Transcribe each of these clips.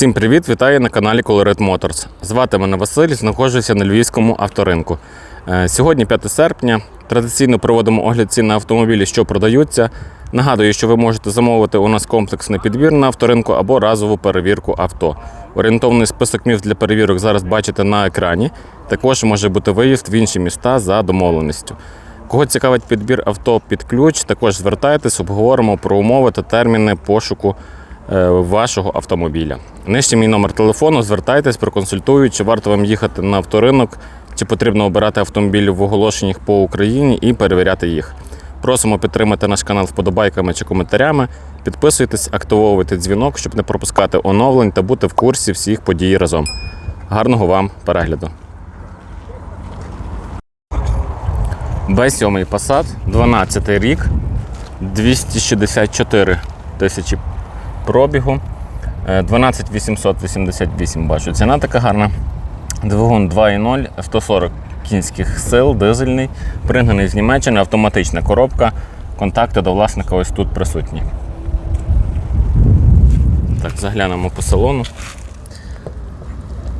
Всім привіт! Вітаю на каналі Colored Motors. Звати мене Василь, знаходжуся на львівському авторинку. Е, Сьогодні 5 серпня. Традиційно проводимо огляд цін на автомобілі, що продаються. Нагадую, що ви можете замовити у нас комплексний підбір на авторинку або разову перевірку авто. Орієнтовний список міст для перевірок зараз бачите на екрані. Також може бути виїзд в інші міста за домовленістю. Кого цікавить підбір авто під ключ, також звертайтесь, обговоримо про умови та терміни пошуку вашого автомобіля. Нижче мій номер телефону, звертайтесь, проконсультую, чи варто вам їхати на авторинок, чи потрібно обирати автомобілі в оголошеннях по Україні і перевіряти їх. Просимо підтримати наш канал вподобайками чи коментарями. Підписуйтесь, активовуйте дзвінок, щоб не пропускати оновлень та бути в курсі всіх подій разом. Гарного вам перегляду! Б7 Passat, 12 рік, 264 тисячі пробігу, е, 12888 бачу. Ціна така гарна. Двигун 2.0, 140 кінських сил, дизельний, пригнаний з Німеччини, автоматична коробка. Контакти до власника ось тут присутні. Так, заглянемо по салону.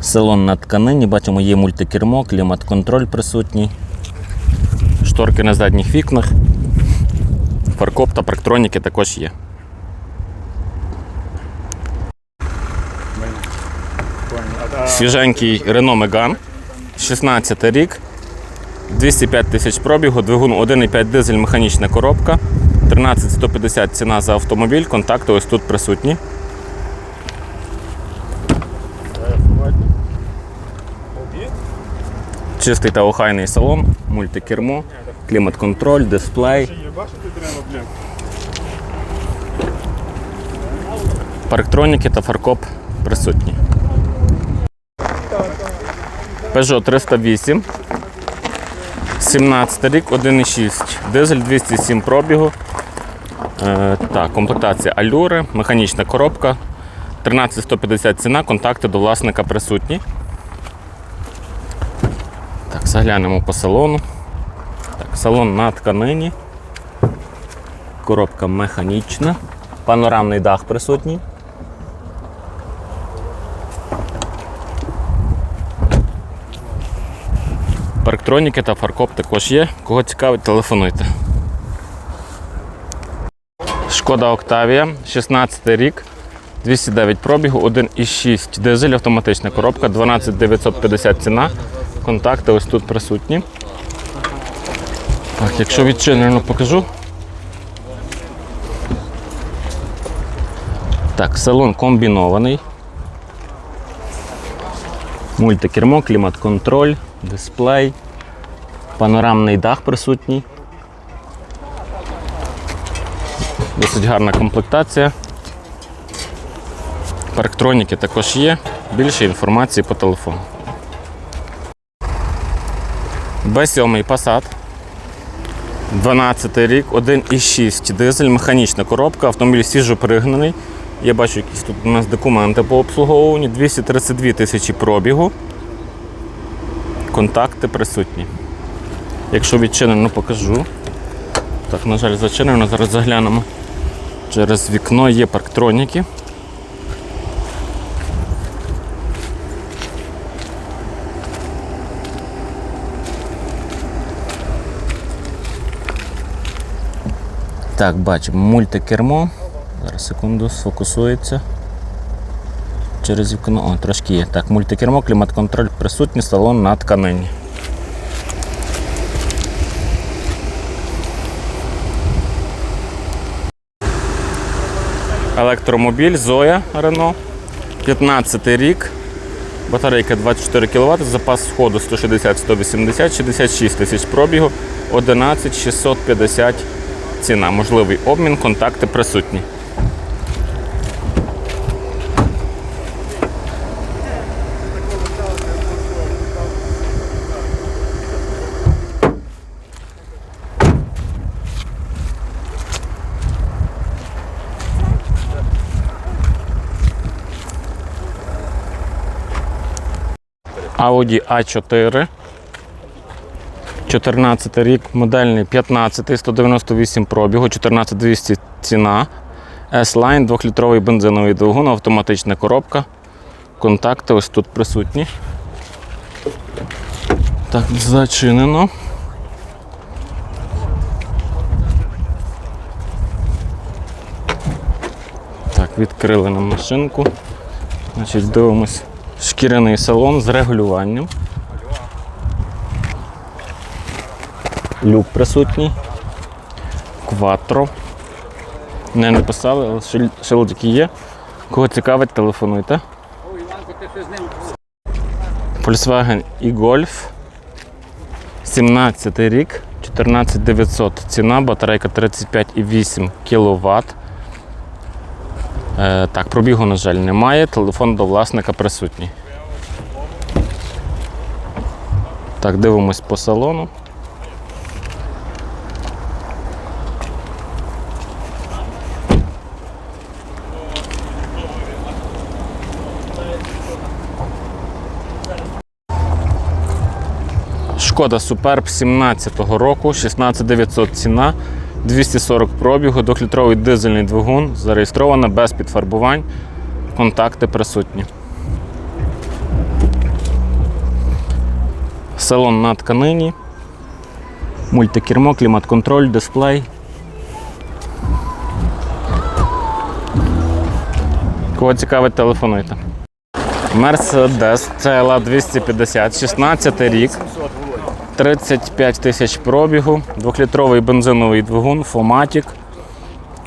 Салон на тканині, бачимо, є мультикермо, клімат-контроль присутній шторки на задніх вікнах, фаркоп та парктроніки також є. Свіженький Renault Megane, 16 рік, 205 тисяч пробігу, двигун 1,5 дизель, механічна коробка, 13150 ціна за автомобіль, контакти ось тут присутні. Чистий та охайний салон, мультикермо, клімат-контроль, дисплей. Парктроніки та фаркоп присутні. Peugeot 308. 17 рік, 1,6. Дизель 207 пробігу. Е, так, комплектація алюри, механічна коробка. 13150 ціна, контакти до власника присутні. Так, заглянемо по салону. Так, салон на тканині. Коробка механічна. Панорамний дах присутній. Парктроніки та фаркоп також є. Кого цікавить, телефонуйте. Шкода Октавія, 16 рік, 209 пробігу, 1,6 дизель, автоматична коробка, 12950 ціна. Контакти ось тут присутні. Так, якщо відчинено покажу. Так, салон комбінований. Мультикермо, клімат-контроль, дисплей, панорамний дах присутній. Досить гарна комплектація. Парктроніки також є. Більше інформації по телефону. Б7 Passat. 12 рік, 1,6 дизель, механічна коробка, автомобіль свіжо пригнаний. Я бачу, якісь тут у нас документи по обслуговуванню. 232 тисячі пробігу. Контакти присутні. Якщо відчинено, покажу. Так, на жаль, зачинено, зараз заглянемо. Через вікно є парктроніки. Так, бачимо мультикермо. Зараз секунду, сфокусується. Через вікно. О, трошки є. Так, мультикермо, клімат-контроль присутній, салон на тканині. Електромобіль Зоя Рено. 15 рік. Батарейка 24 кВт, запас входу 160-180, 66 тисяч пробігу, 11650 ціна. Можливий обмін, контакти присутні. Audi A4. 14 рік, модельний 15, 198 пробігу, 14200 ціна. S-Line, 2-літровий бензиновий двигун, автоматична коробка. Контакти ось тут присутні. Так, зачинено. Так, відкрили нам машинку. Значить, дивимось. Шкіряний салон з регулюванням. Люк присутній. Кватро. Не написали, але шил- шилдики є. Кого цікавить, телефонуйте. Volkswagen e-Golf. 17 рік, 14900 ціна, батарейка 35,8 кВт. Е, так, пробігу, на жаль, немає. Телефон до власника присутній. Так, дивимось по салону. Шкода Superb 17-го року, 16900 ціна, 240 пробігу, 2-літровий дизельний двигун, зареєстрована без підфарбувань, контакти присутні. Салон на тканині, мультикермо, клімат-контроль, дисплей. Кого цікавить, телефонуйте. Mercedes CLA 250, 16 рік. 35 тисяч пробігу, 2-літровий бензиновий двигун, Фоматік.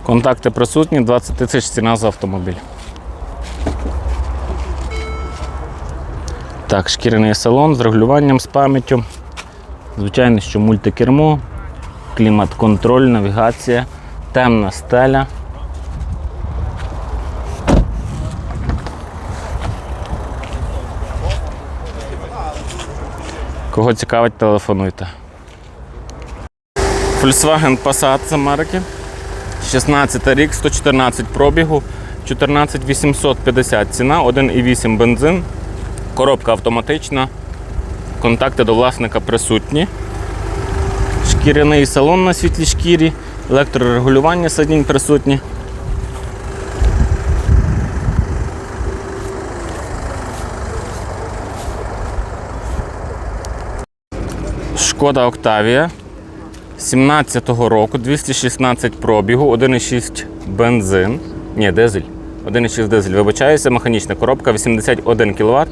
Контакти присутні, 20 тисяч ціна за автомобіль. Так, шкіряний салон з регулюванням з пам'яттю. Звичайно, що мультикермо, клімат-контроль, навігація, темна стеля. Кого цікавить, телефонуйте. Volkswagen Passat з Америки. 16 рік, 114 пробігу, 14850 ціна, 1,8 бензин, коробка автоматична, контакти до власника присутні. Шкіряний салон на світлій шкірі, електрорегулювання сидінь присутні. Шкода Октавія 17-го року, 216 пробігу, 1,6 бензин. Ні, дизель. 1,6 дизель. Вибачаюся, механічна коробка, 81 кВт,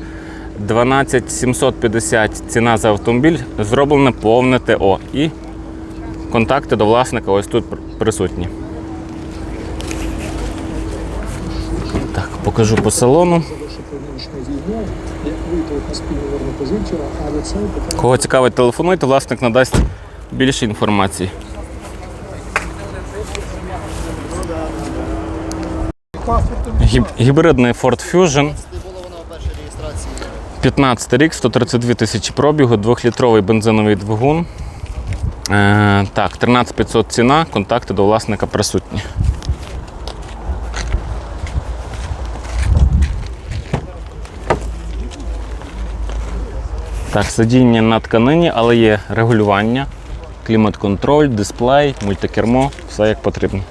12750 ціна за автомобіль, зроблене повне ТО. І контакти до власника ось тут присутні. Так, покажу по салону. що про нинішню війну, як вийти от на Кого цікавить, телефонуйте, власник надасть більше інформації. Гіб- Гібридний Ford Fusion. 15 рік, 132 тисячі пробігу, 2-літровий бензиновий двигун. Е, так, 13500 ціна, контакти до власника присутні. Так, сидіння на тканині, але є регулювання, клімат-контроль, дисплей, мультикермо, все як потрібно.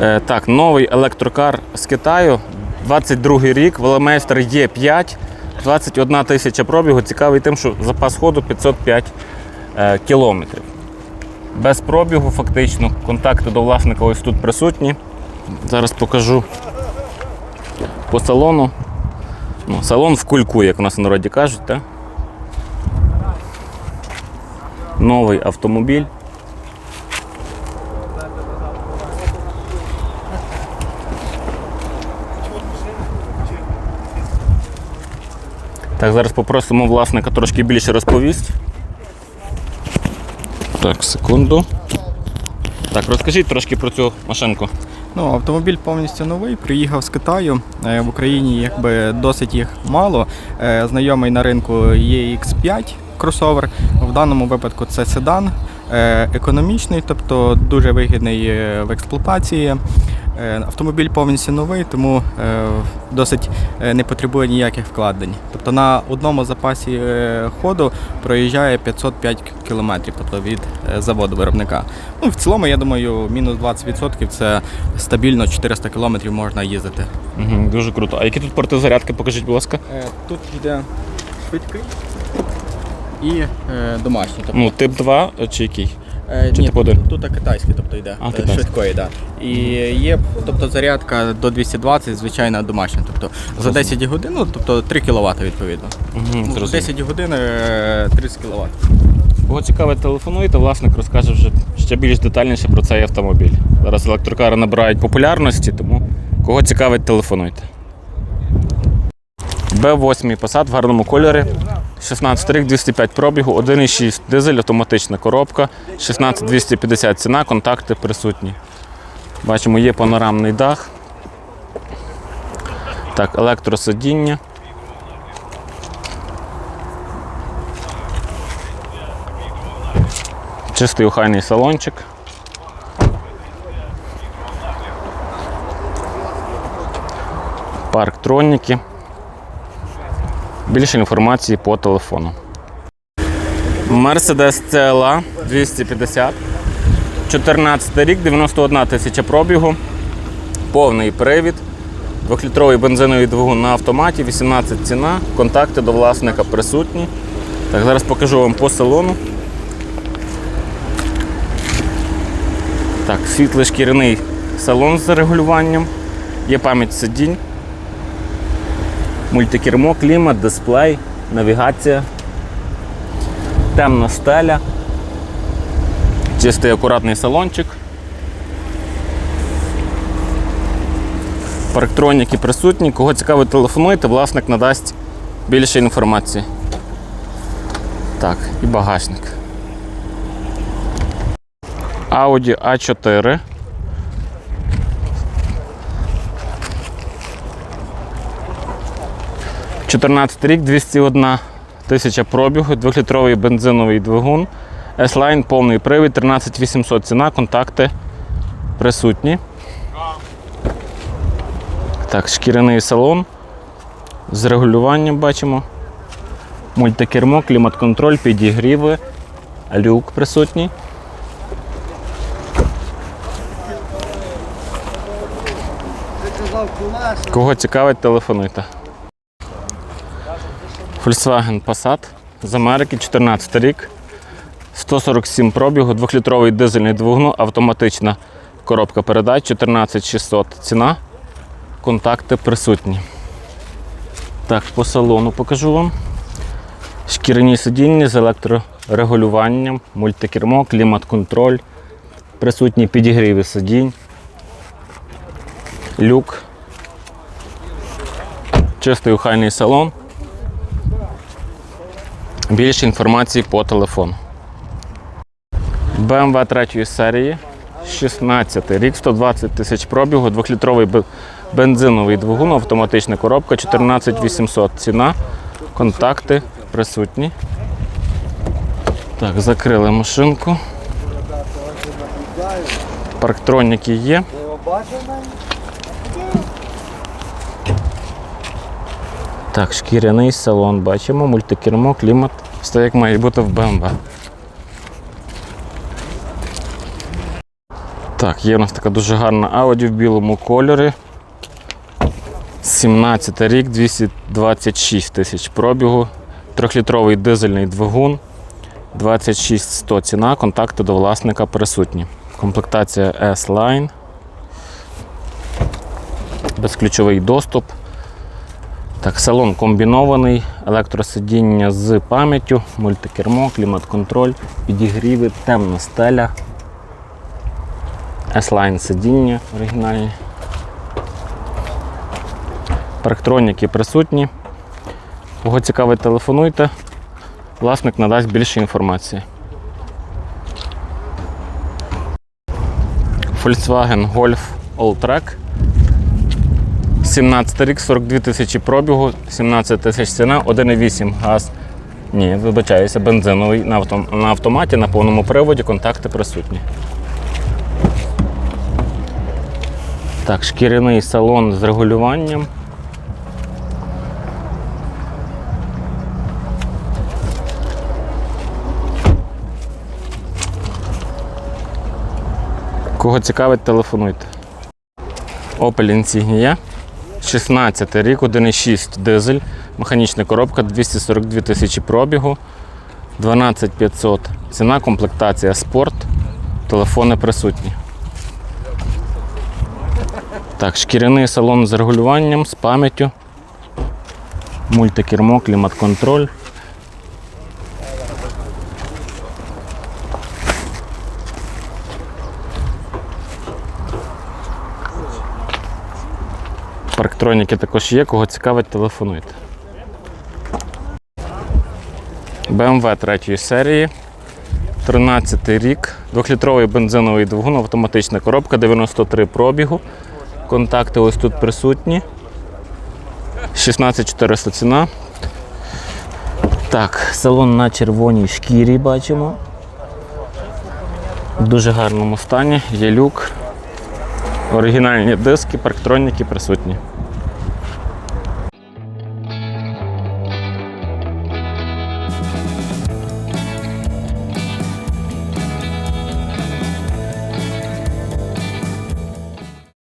Е, так, новий електрокар з Китаю, 22 рік, веломейстер Є5, 21 тисяча пробігу. Цікавий тим, що запас ходу 505 е, кілометрів. Без пробігу, фактично, контакти до власника ось тут присутні. Зараз покажу по салону. Ну, салон в кульку, як у нас в народі кажуть. Так? Новий автомобіль. Так, зараз попросимо власника трошки більше розповість. Так, секунду. Так, розкажіть трошки про цю машинку. Ну, автомобіль повністю новий, приїхав з Китаю. Е, В Україні якби досить їх мало. Е, Знайомий на ринку є X5 кросовер. В даному випадку це седан, е, економічний, тобто дуже вигідний в експлуатації. Е, Автомобіль повністю новий, тому е, досить е, не потребує ніяких вкладень. Тобто на одному запасі ходу проїжджає 505 кілометрів, тобто від заводу виробника. Ну, в цілому, я думаю, мінус 20% це стабільно 400 кілометрів можна їздити. Угу, дуже круто. А які тут порти зарядки, покажіть, будь ласка. Тут йде швидкий і домашній. Тобто, Ну, тип 2 чи який? Е, Чи ні, тип один? Тут, тут китайський, тобто йде А, е, китайський. швидкої, да. І є тобто, зарядка до 220, звичайна домашня. Тобто за 10 годин, ну, тобто 3 кВт відповідно. Угу, Ну, 10 годин е, 30 кВт. Кого цікавить, телефонуйте, власник розкаже вже ще більш детальніше про цей автомобіль. Зараз електрокари набирають популярності, тому кого цікавить, телефонуйте. Б8 Passat в гарному кольорі. 16 рік, 205 пробігу, 1,6 дизель, автоматична коробка, 16250 ціна, контакти присутні. Бачимо, є панорамний дах. Так, електросидіння. Чистий охайний салончик. Парк троніки. Більше інформації по телефону. Mercedes CLA 250. 14 рік, 91 тисяча пробігу. Повний привід. Двохлітровий бензиновий двигун на автоматі, 18 ціна. Контакти до власника присутні. Так, зараз покажу вам по салону. Так, світлий шкіряний салон з регулюванням. Є пам'ять сидінь мультикермо, клімат, дисплей, навігація, темна стеля, чистий акуратний салончик. Парктроніки присутні, кого цікаво, телефонуйте, власник надасть більше інформації. Так, і багажник. Audi a 4 14 рік, 201 тисяча пробігу, 2-літровий бензиновий двигун. S-Line повний привід, 13800 ціна, контакти присутні. Так, Шкіряний салон. З регулюванням бачимо. Мультикермо, клімат-контроль, підігріви, люк присутній. Кого цікавить, телефонуйте. Volkswagen Passat з Америки, 14 рік. 147 пробігу, 2-літровий дизельний двигун, автоматична коробка передач, 14600 ціна. Контакти присутні. Так, по салону покажу вам. Шкіряні сидіння з електрорегулюванням, мультикермо, клімат-контроль, присутні підігріви сидінь, люк, чистий охайний салон. Більше інформації по телефону. BMW 3 серії, 16 рік, 120 тисяч пробігу, 2-літровий бензиновий двигун, автоматична коробка, 14800 ціна, контакти присутні. Так, закрили машинку. Парктроніки є. Так, шкіряний салон бачимо, мультикермо, клімат. Все як має бути в BMW. Так, є у нас така дуже гарна Audi в білому кольорі. 17 рік, 226 тисяч пробігу. Трьохлітровий дизельний двигун. 26100 ціна, контакти до власника присутні. Комплектація S-Line. Безключовий доступ. Так, салон комбінований, електросидіння з пам'яттю, мультикермо, клімат-контроль, підігріви, темна стеля. S-Line сидіння оригінальні. Парктроніки присутні. Кого цікавить, телефонуйте. Власник надасть більше інформації. Volkswagen Golf Alltrack. 17 рік, 42 тисячі пробігу, 17 тисяч ціна, 1,8 газ. Ні, вибачаюся, бензиновий на, авто, на автоматі, на повному приводі, контакти присутні. Так, шкіряний салон з регулюванням. Кого цікавить, телефонуйте. Opel Insignia. 16 рік, 1,6 дизель, механічна коробка, 242 тисячі пробігу, 12500. Ціна, комплектація спорт, телефони присутні. Так, шкіряний салон з регулюванням, з пам'яттю, мультикермо, клімат-контроль. Парктроніки також є, кого цікавить, телефонуйте. BMW третьої серії. 13 рік, 2-літровий бензиновий двигун, автоматична коробка, 93 пробігу. Контакти ось тут присутні. 16400 ціна. Так, салон на червоній шкірі бачимо. В дуже гарному стані. Є люк. Оригінальні диски, парктроніки присутні.